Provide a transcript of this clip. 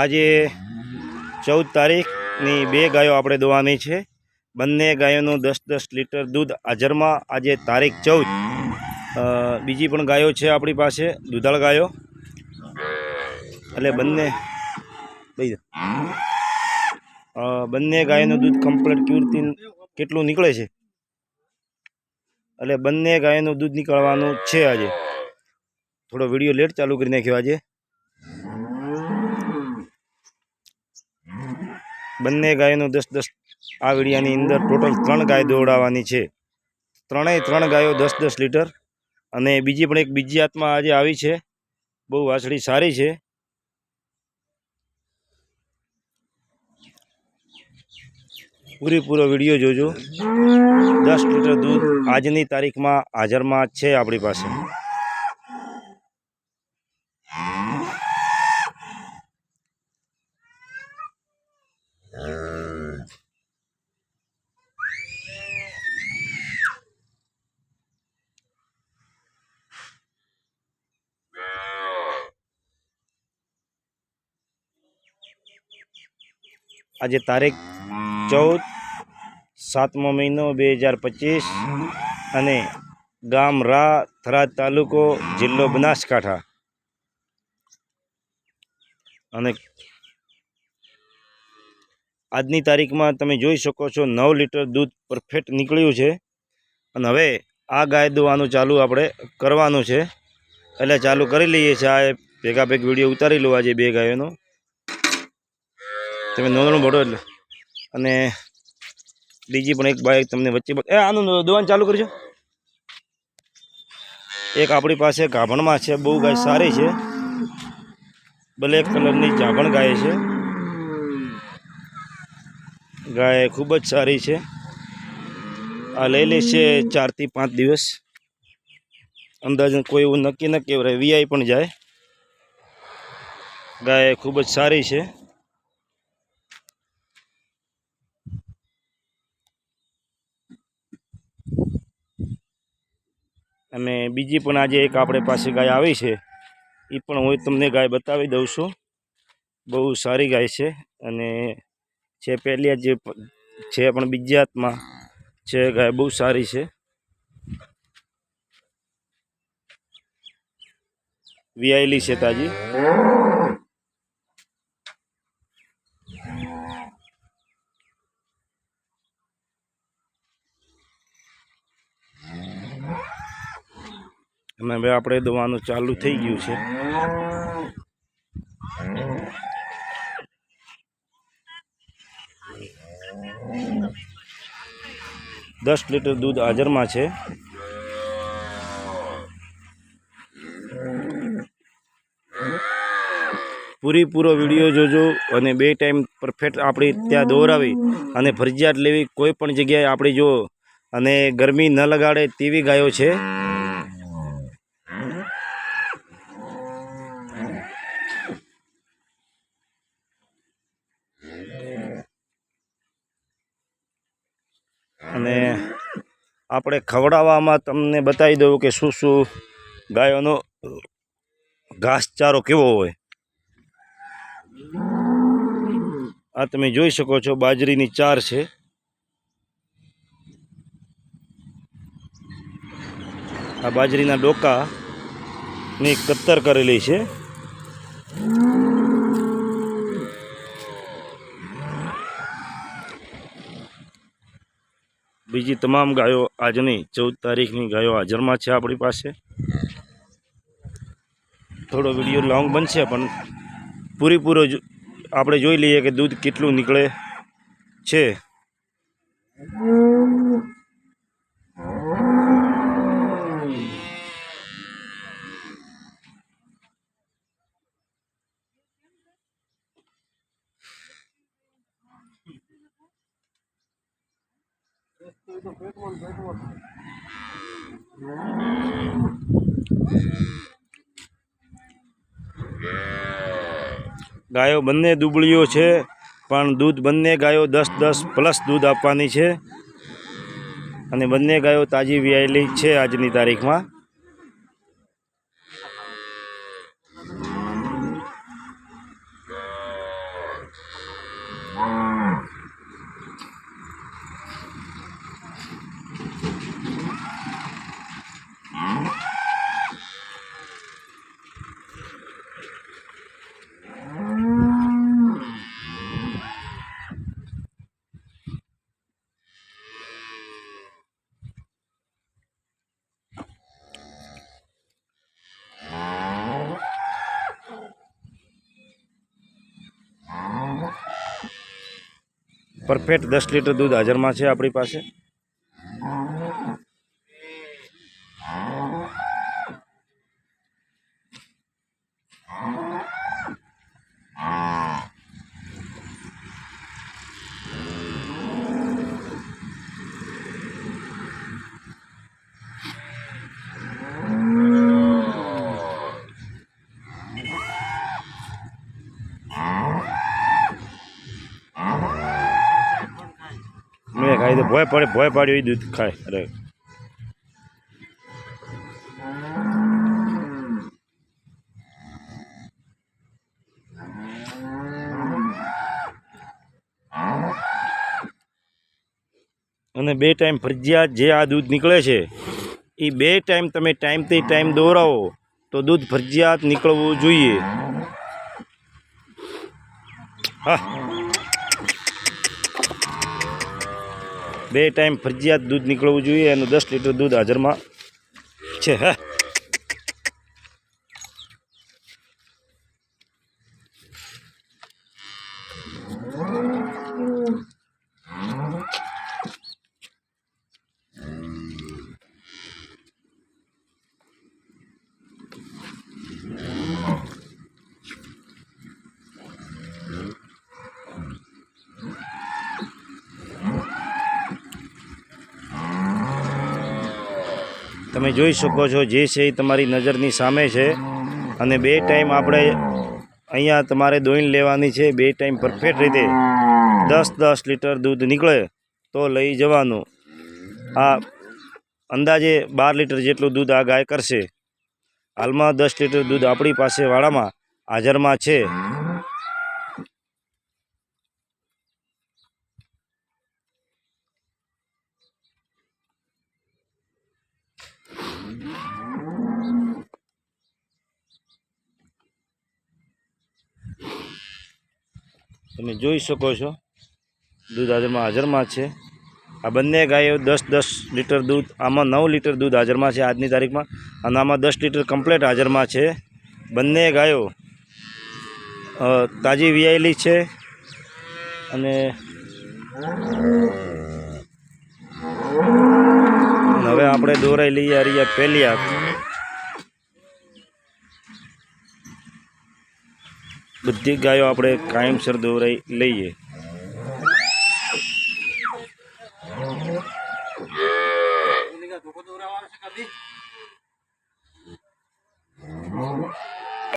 આજે ચૌદ તારીખની બે ગાયો આપણે દોવાની છે. બંને ગાયોનું દસ દસ લીટર દૂધ હાજરમાં આજે તારીખ ચૌદ. બીજી પણ ગાયો છે આપણી પાસે, દૂધાળ ગાયો. એટલે બંને બંને ગાયનું દૂધ કમ્પ્લીટ કેવી કેટલું નીકળે છે? એટલે બંને ગાયનું દૂધ નીકળવાનું છે આજે. થોડો વીડિયો લેટ ચાલુ કરી નાખ્યો આજે. બંને ગાયોનું દસ દસ આ વિડિયાની અંદર ટોટલ ત્રણ ગાય દોડાવવાની છે. ત્રણેય ત્રણ ગાયો દસ દસ લીટર અને બીજી પણ એક બીજી આત્મા આજે આવી છે. બહુ વાછડી સારી છે. પૂરેપૂરો વીડિયો જોજો. દસ લીટર દૂધ આજની તારીખમાં હાજરમાં છે આપણી પાસે. આજે તારીખ ચૌદ સાતમો મહિનો બે હજાર પચીસ અને ગામ રા થરાદ તાલુકો જિલ્લો બનાસકાંઠા. અને આજની તારીખમાં તમે જોઈ શકો છો નવ લીટર દૂધ પરફેક્ટ નીકળ્યું છે. અને હવે આ ગાય દોવાનું ચાલુ આપણે કરવાનું છે. એટલે ચાલુ કરી લઈએ છીએ. આ ભેગા ભેગ વીડિયો ઉતારી લો આજે બે ગાયોનો. તમે નોંધણું ભરો એટલે. અને બીજી પણ એક બાઈક તમને વચ્ચે એ, આનું દોવાનું ચાલુ કરજો. એક આપણી પાસે ગાભણમાં છે, બહુ ગાય સારી છે. બ્લેક કલરની જાભણ ગાય છે. ગાય ખૂબ જ સારી છે. આ લઈ લેશે ચારથી પાંચ દિવસ. અંદાજે કોઈ એવું નક્કી ન કહેવાય, વીઆઈ પણ જાય. ગાય ખૂબ જ સારી છે. અને બીજી પણ આજે એક આપણે પાસે ગાય આવી છે એ પણ હું તમને ગાય બતાવી દઉં છું. બહુ સારી ગાય છે અને છે પહેલી જે છે પણ બીજી હાથમાં છે ગાય બહુ સારી છે. વિયાયેલી છે તાજી. અને હવે આપણે દવાનું ચાલુ થઈ ગયું છે. દસ લીટર દૂધ હાજરમાં છે. પૂરેપૂરો વીડિયો જોજો અને બે ટાઈમ પરફેક્ટ આપણી ત્યાં દોરાવી અને ફરજિયાત લેવી કોઈ પણ જગ્યાએ આપણી જો અને ગરમી ન લગાડે તેવી ગાયો છે. આપણે ખવડાવવામાં તમને બતાવી દઉં કે શું શું ગાયોનો ઘાસચારો કેવો હોય. આ તમે જોઈ શકો છો, બાજરીની ચાર છે. આ બાજરીના ડોકાની કત્તર કરેલી છે. બીજી તમામ ગાયો આજની ચૌદ તારીખની ગાયો હાજરમાં છે આપણી પાસે. થોડો વીડિયો લોંગ બનશે, પણ પૂરેપૂરો આપણે જોઈ લઈએ કે દૂધ કેટલું નીકળે છે. ગાયો બંને દુબળીઓ છે, પણ દૂધ બંને ગાયો દસ દસ પ્લસ દૂધ આપવાની છે. અને બંને ગાયો તાજી વ્યાયેલી છે આજની તારીખમાં. પરફેક્ટ દસ લીટર દૂધ હાજરમાં છે આપણી પાસે. ખાઈ તો ભોય પડે, ભોય પાડ્યો એ દૂધ ખાય. અરે. અને બે ટાઈમ ફરજિયાત જે આ દૂધ નીકળે છે, એ બે ટાઈમ તમે ટાઈમથી ટાઈમ દોરાવો તો દૂધ ફરજિયાત નીકળવું જોઈએ. હા. બે ટાઈમ ફરજિયાત દૂધ નીકળવું જોઈએ એનું દસ લીટર દૂધ હાજરમાં છે હે? તમે જોઈ શકો છો જે છે એ તમારી નજરની સામે છે. અને બે ટાઈમ આપણે અહીંયા તમારે દોઈન લેવાની છે. બે ટાઈમ પરફેક્ટ રીતે દસ દસ લીટર દૂધ નીકળે તો લઈ જવાનું. આ અંદાજે બાર લીટર જેટલું દૂધ આ ગાય કરશે. હાલમાં દસ લીટર દૂધ આપણી પાસે વાળામાં હાજરમાં છે. તમે જોઈ શકો છો. દૂધ હાજરમાં હાજરમાં છે. આ બંને ગાયો દસ દસ લીટર દૂધ, આમાં નવ લીટર દૂધ હાજરમાં છે આજની તારીખમાં અને આમાં દસ લીટર કમ્પ્લેટ હાજરમાં છે. બંને ગાયો તાજી વિયાયેલી છે અને હવે આપણે દોરાઈ લઈએ આ રહ્યા પહેલી આંખ બધી ગાયો આપણે કાયમસર દોરાઈ લઈએ.